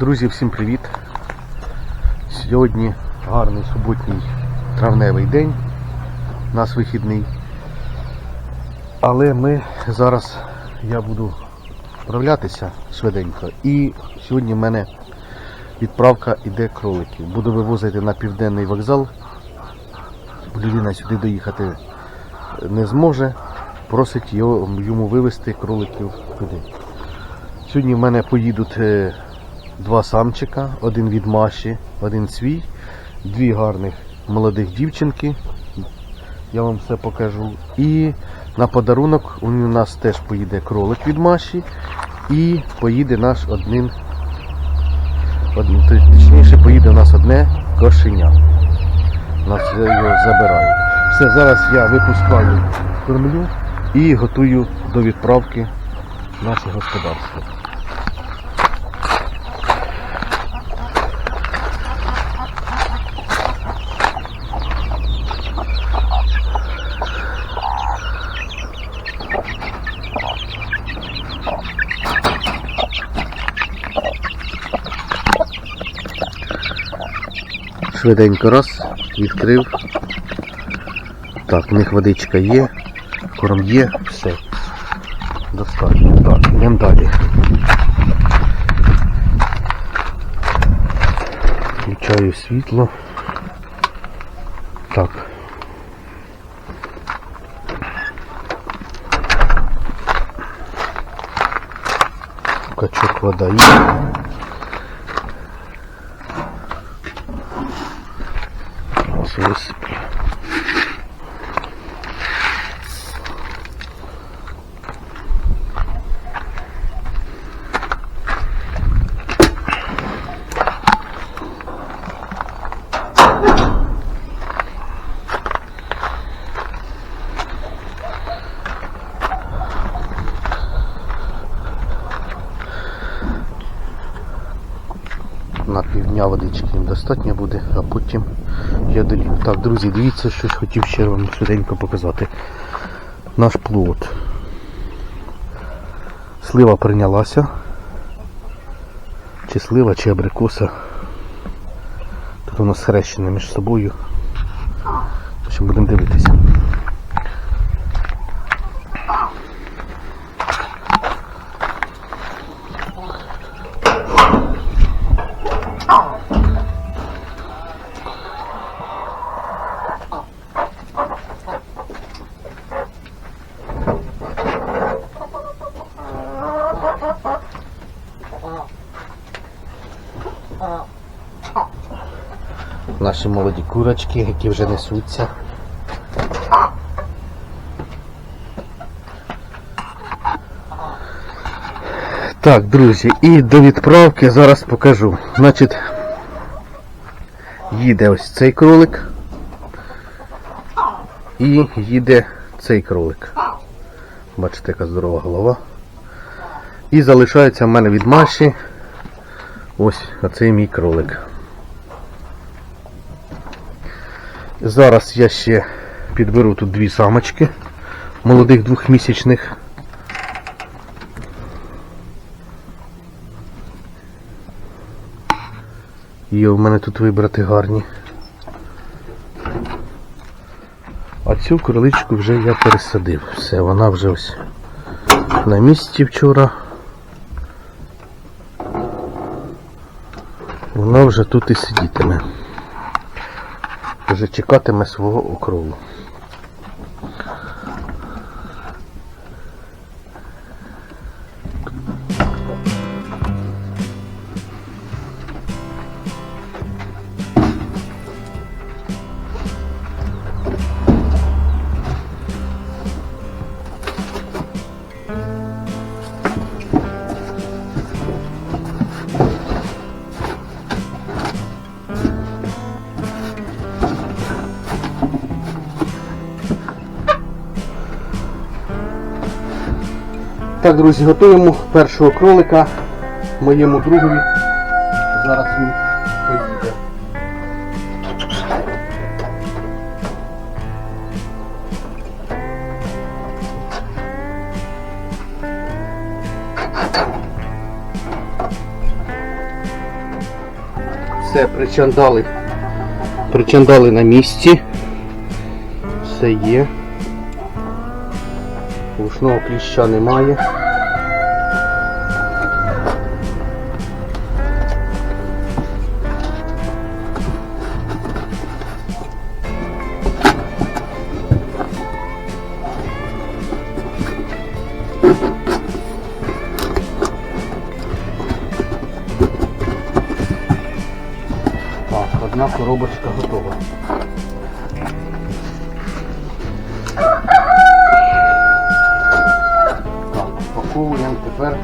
Друзі, всім привіт! Сьогодні гарний суботній травневий день, у нас вихідний. Але ми зараз я буду вправлятися швиденько. І сьогодні в мене відправка іде кроликів. Буду вивозити на південний вокзал. Людина сюди доїхати не зможе. Просить його, йому вивезти кроликів туди. Сьогодні в мене поїдуть е, два самчика, один від Маші, один свій, дві гарних молодих дівчинки. Я вам все покажу. І на подарунок у нас теж поїде кролик від Маші і поїде наш один, один точніше поїде у нас одне кошеня. Нас його забирають. Все, зараз я випускаю кормлю і готую до відправки наше господарство. Швиденько раз, відкрив. Так, в них водичка є, корм є, все. Достатньо. Так, йдемо далі. Включаю світло. Так. Качок вода є. Ось висиплю. на півдня водички їм достатньо буде, а потім я долію. Так, друзі, дивіться, щось хотів ще вам швиденько показати. Наш плод. Слива прийнялася. Чи слива, чи абрикоса. Тут у нас хрещене між собою. Общем, будемо дивитися. Наші молоді курочки, які вже несуться. Так, друзі, і до відправки зараз покажу. Значить, їде ось цей кролик. І їде цей кролик. Бачите, яка здорова голова. І залишається в мене від Маші ось оцей мій кролик. Зараз я ще підберу тут дві самочки молодих двохмісячних. Є в мене тут вибрати гарні. А цю кроличку вже я пересадив. Все, вона вже ось на місці вчора. Вона вже тут і сидітиме вже чекатиме свого окрову. Так, друзі, готуємо першого кролика моєму другові. Зараз він поїде. Все, причандали. Причандали на місці. Все є. Лушного кліща немає. Одна коробочка готова. Тепер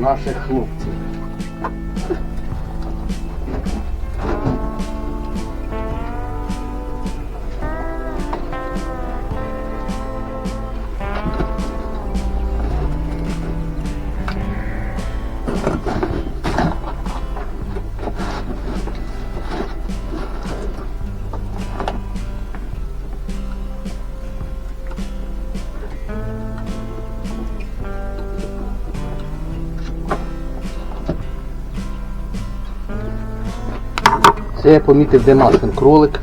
наших хлопців. Це я помітив, де Машин кролик.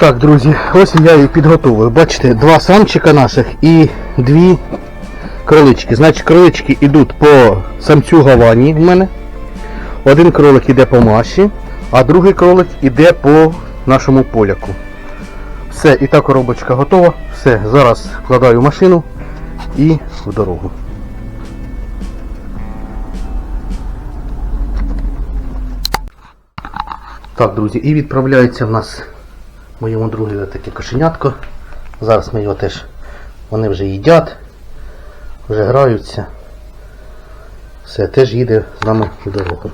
Так, друзі, ось я її підготовив. Бачите, два самчика наших і дві кролички. Значить, кролички йдуть по самцю Гавані в мене. Один кролик йде по Маші, а другий кролик йде по нашому поляку. Все, і та коробочка готова. Все, зараз вкладаю машину і в дорогу. Так, друзі, і відправляється в нас моєму другові таке кошенятко. Зараз ми його теж, вони вже їдять, вже граються. Все, теж їде з нами в дорогу.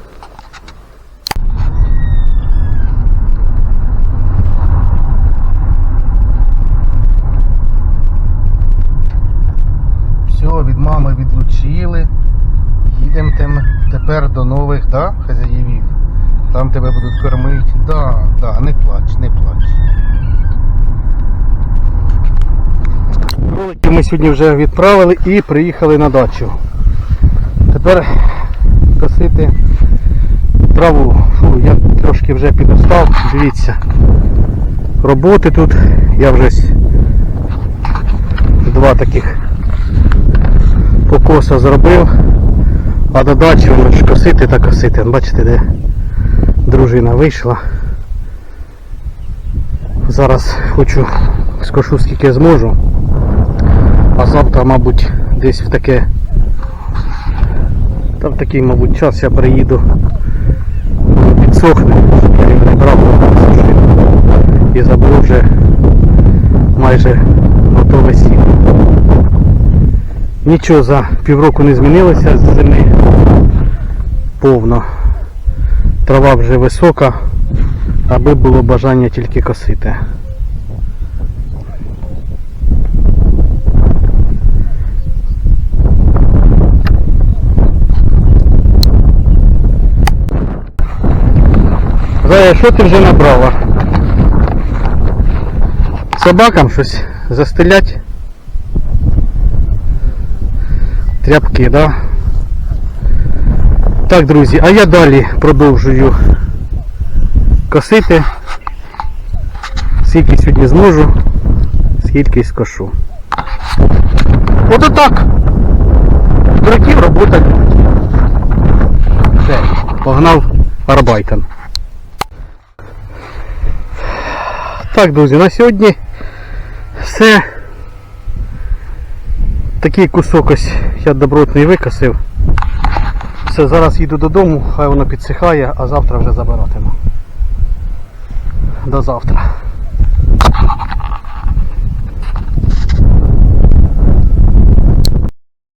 Все, від мами відлучили. Їдемо тепер до нових да, хазяївів. Там тебе будуть кормити. Да, да, не плач, не плач. Кроликів ми сьогодні вже відправили і приїхали на дачу. Тепер косити траву. Фу, я трошки вже підостав, дивіться. Роботи тут. Я вже два таких покоса зробив. А до дачі ж косити та косити. Бачите, де дружина вийшла. Зараз хочу скошу скільки зможу. А завтра, мабуть, десь в таке. Та в такий, мабуть, час я приїду. Підсохне, щоб я його не брав, сушив. І забув вже майже готове сіно. Нічого за півроку не змінилося з зими. Повно. Трава вже висока, аби було бажання тільки косити. Зая, що ти вже набрала? Собакам щось застелять? Тряпки, да? Так, друзі, а я далі продовжую косити. Скільки сьогодні зможу, скільки скошу. Ото так. Дураків робота. Все, погнав арбайтом. Так, друзі, на сьогодні все. Такий кусок ось я добротний викосив. Все, зараз їду додому, хай воно підсихає, а завтра вже забиратиму. До завтра.